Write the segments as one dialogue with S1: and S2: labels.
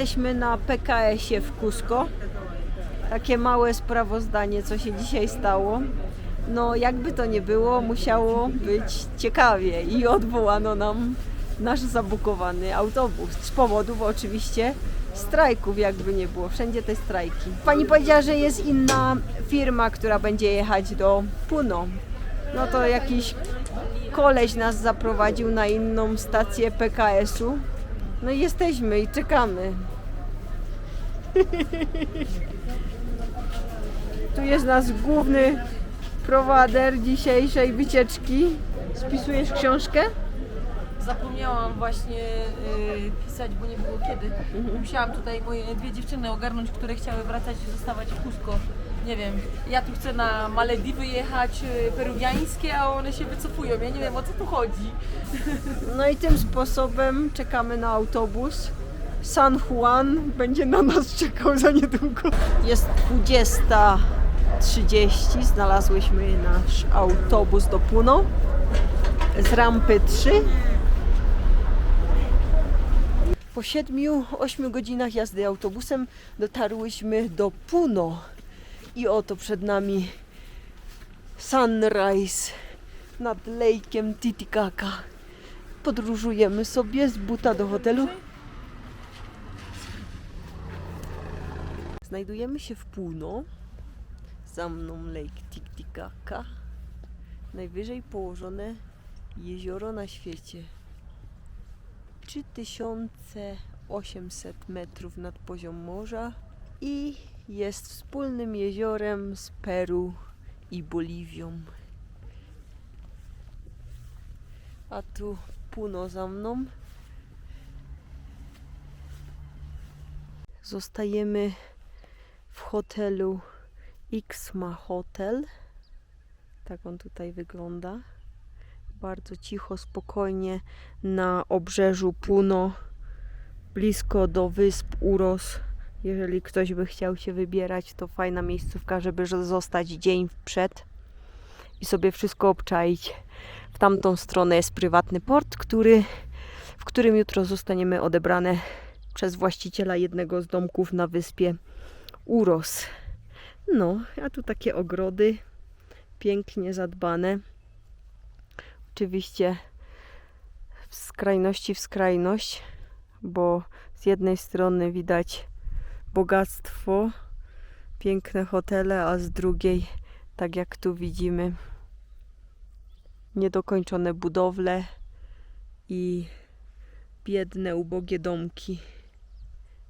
S1: Jesteśmy na PKS-ie w Cusco. Takie małe sprawozdanie, co się dzisiaj stało. No, jakby to nie było, musiało być ciekawie i odwołano nam nasz zabukowany autobus. Z powodów oczywiście strajków, jakby nie było. Wszędzie te strajki. Pani powiedziała, że jest inna firma, która będzie jechać do Puno. No to jakiś koleś nas zaprowadził na inną stację PKS-u. No i jesteśmy i czekamy. Tu jest nasz główny prowader dzisiejszej wycieczki. Spisujesz książkę?
S2: Zapomniałam właśnie y, pisać, bo nie było kiedy. Musiałam tutaj moje dwie dziewczyny ogarnąć, które chciały wracać i zostawać w Cusco. Nie wiem, ja tu chcę na Malediwy jechać, y, peruwiańskie, a one się wycofują. Ja nie wiem o co tu chodzi.
S1: No i tym sposobem czekamy na autobus. San Juan będzie na nas czekał za niedługo. Jest 20.30. Znalazłyśmy nasz autobus do Puno z rampy 3. Po 7-8 godzinach jazdy autobusem dotarłyśmy do Puno. I oto przed nami sunrise nad lejkiem Titicaca podróżujemy sobie z buta do hotelu. Znajdujemy się w Puno. Za mną Lake Titicaca. Najwyżej położone jezioro na świecie. 3800 metrów nad poziom morza i jest wspólnym jeziorem z Peru i Boliwią. A tu Puno za mną. Zostajemy w hotelu Xma Hotel. Tak on tutaj wygląda. Bardzo cicho, spokojnie na obrzeżu Puno, blisko do wysp Uros. Jeżeli ktoś by chciał się wybierać, to fajna miejscówka, żeby zostać dzień przed i sobie wszystko obczaić. W tamtą stronę jest prywatny port, który, w którym jutro zostaniemy odebrane przez właściciela jednego z domków na wyspie Uros. No, a tu takie ogrody pięknie zadbane. Oczywiście w skrajności w skrajność, bo z jednej strony widać bogactwo, piękne hotele, a z drugiej, tak jak tu widzimy, niedokończone budowle i biedne, ubogie domki.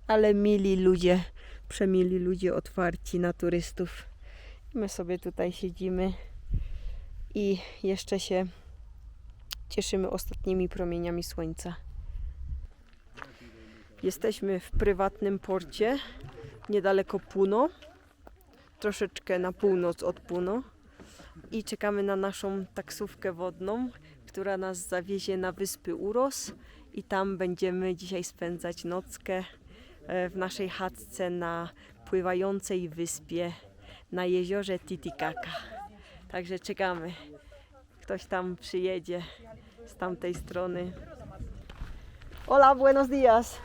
S1: Ale mili ludzie, przemili ludzie otwarci na turystów. My sobie tutaj siedzimy i jeszcze się cieszymy ostatnimi promieniami słońca. Jesteśmy w prywatnym porcie niedaleko Puno, troszeczkę na północ od Puno i czekamy na naszą taksówkę wodną, która nas zawiezie na wyspy Uros i tam będziemy dzisiaj spędzać nockę w naszej chatce na pływającej wyspie na jeziorze Titicaca. Także czekamy. Ktoś tam przyjedzie z tamtej strony. Hola, buenos días.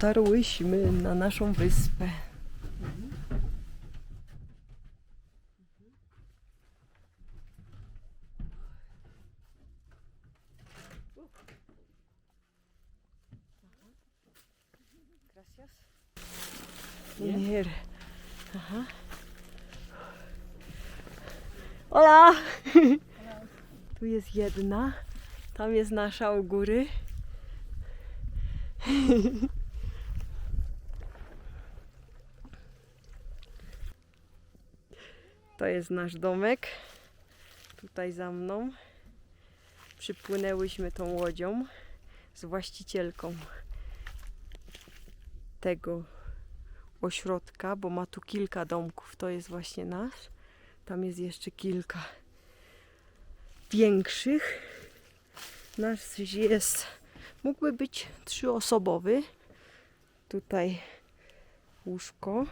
S1: dotarłyśmy na naszą wyspę. Hier. Aha. Ola! Tu jest jedna, tam jest nasza u góry. To jest nasz domek. Tutaj za mną. Przypłynęłyśmy tą łodzią z właścicielką tego ośrodka, bo ma tu kilka domków. To jest właśnie nasz. Tam jest jeszcze kilka większych. Nasz jest, mógłby być trzyosobowy. Tutaj łóżko,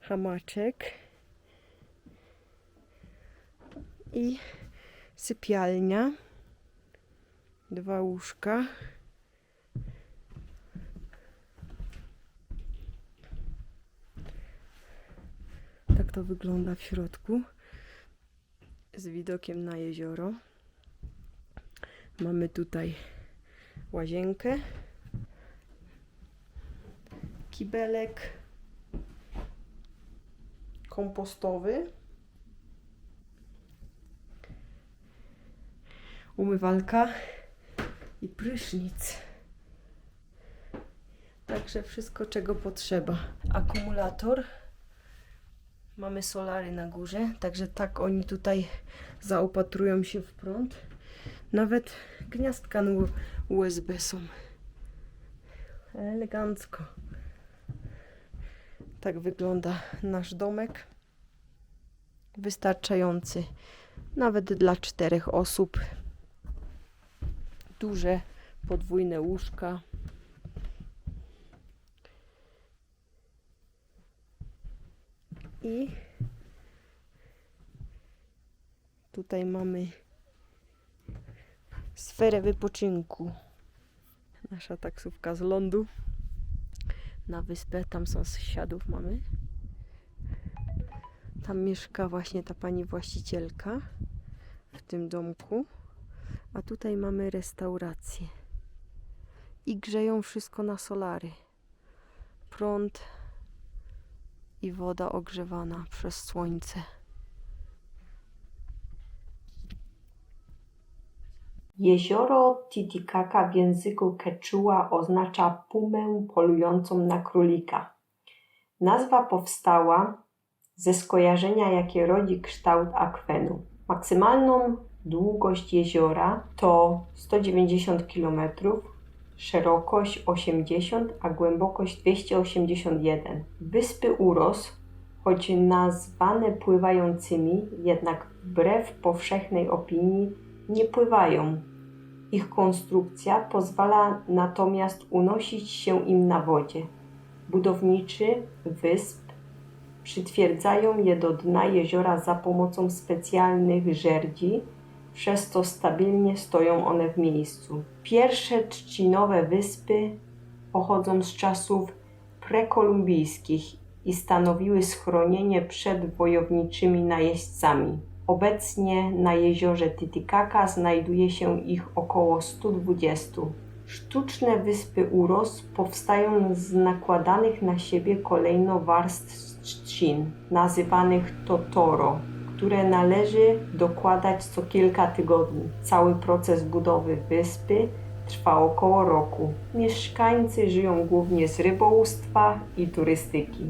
S1: hamaczek i sypialnia. Dwa łóżka. Tak to wygląda w środku. Z widokiem na jezioro. Mamy tutaj łazienkę, kibelek kompostowy, umywalka i prysznic. Także wszystko, czego potrzeba. Akumulator. Mamy solary na górze, także tak oni tutaj zaopatrują się w prąd. Nawet gniazdka USB są. Elegancko. Tak wygląda nasz domek. Wystarczający nawet dla czterech osób. Duże podwójne łóżka. I tutaj mamy sferę wypoczynku. Nasza taksówka z lądu na wyspę. Tam są sąsiadów mamy. Tam mieszka właśnie ta pani właścicielka w tym domku. A tutaj mamy restaurację. I grzeją wszystko na solary. Prąd i woda ogrzewana przez słońce.
S3: Jezioro Titicaca w języku quechua oznacza pumę polującą na królika. Nazwa powstała ze skojarzenia, jakie rodzi kształt akwenu. Maksymalną długość jeziora to 190 km, szerokość 80, a głębokość 281. Wyspy Uros, choć nazwane pływającymi, jednak wbrew powszechnej opinii nie pływają. Ich konstrukcja pozwala natomiast unosić się im na wodzie. Budowniczy wysp przytwierdzają je do dna jeziora za pomocą specjalnych żerdzi, przez to stabilnie stoją one w miejscu. Pierwsze trzcinowe wyspy pochodzą z czasów prekolumbijskich i stanowiły schronienie przed wojowniczymi najeźdźcami. Obecnie na jeziorze Titicaca znajduje się ich około 120. Sztuczne wyspy Uros powstają z nakładanych na siebie kolejno warstw trzcin, nazywanych totoro, które należy dokładać co kilka tygodni. Cały proces budowy wyspy trwa około roku. Mieszkańcy żyją głównie z rybołówstwa i turystyki.